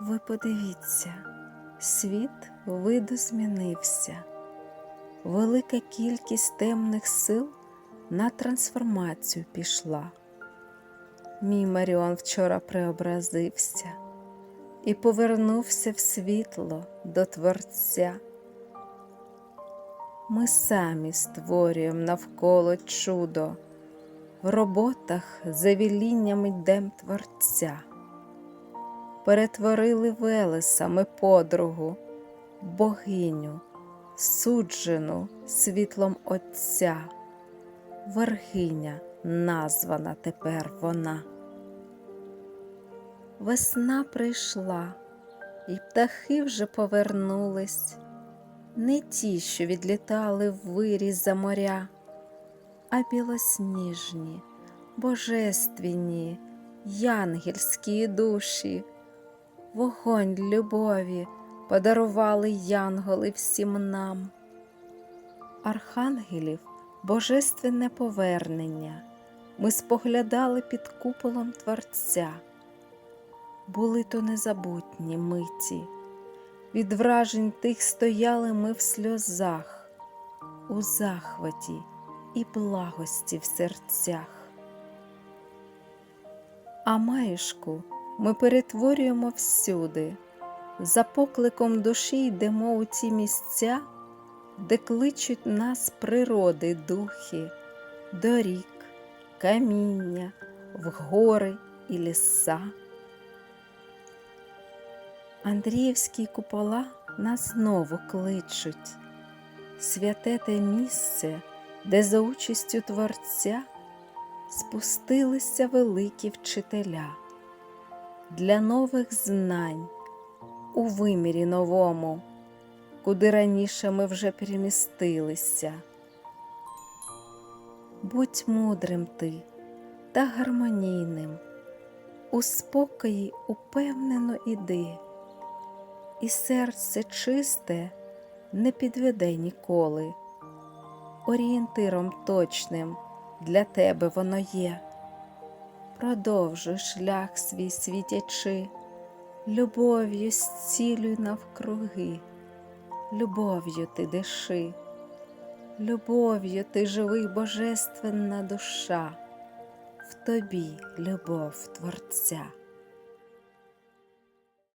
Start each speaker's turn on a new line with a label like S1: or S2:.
S1: Ви подивіться, світ видозмінився. Велика кількість темних сил на трансформацію пішла. Мій Маріон вчора преобразився і повернувся в світло до Творця. Ми самі створюємо навколо чудо, в роботах за вілінням йдем Творця. Перетворили Велеса ми подругу, богиню, суджену світлом Отця, Вергиня названа тепер вона. Весна прийшла, і птахи вже повернулись, не ті, що відлітали в виріз за моря, а білосніжні, божественні, янгельські душі, вогонь любові подарували янголи всім нам. Архангелів божественне повернення ми споглядали під куполом Творця. Були то незабутні миті, від вражень тих стояли ми в сльозах, у захваті і благості в серцях. А маюшку ми перетворюємо всюди, за покликом душі йдемо у ті місця, де кличуть нас природи духи, дорік, каміння, в гори і ліса. Андріївські купола нас знову кличуть, святе те місце, де за участю Творця спустилися великі вчителя для нових знань у вимірі новому, куди раніше ми вже перемістилися. Будь мудрим ти та гармонійним, у спокої упевнено іди, і серце чисте не підведе ніколи, орієнтиром точним для тебе воно є. Продовжуй шлях свій світячи, любов'ю зцілюй навкруги, любов'ю ти диши, любов'ю ти живий божественна душа, в тобі любов Творця.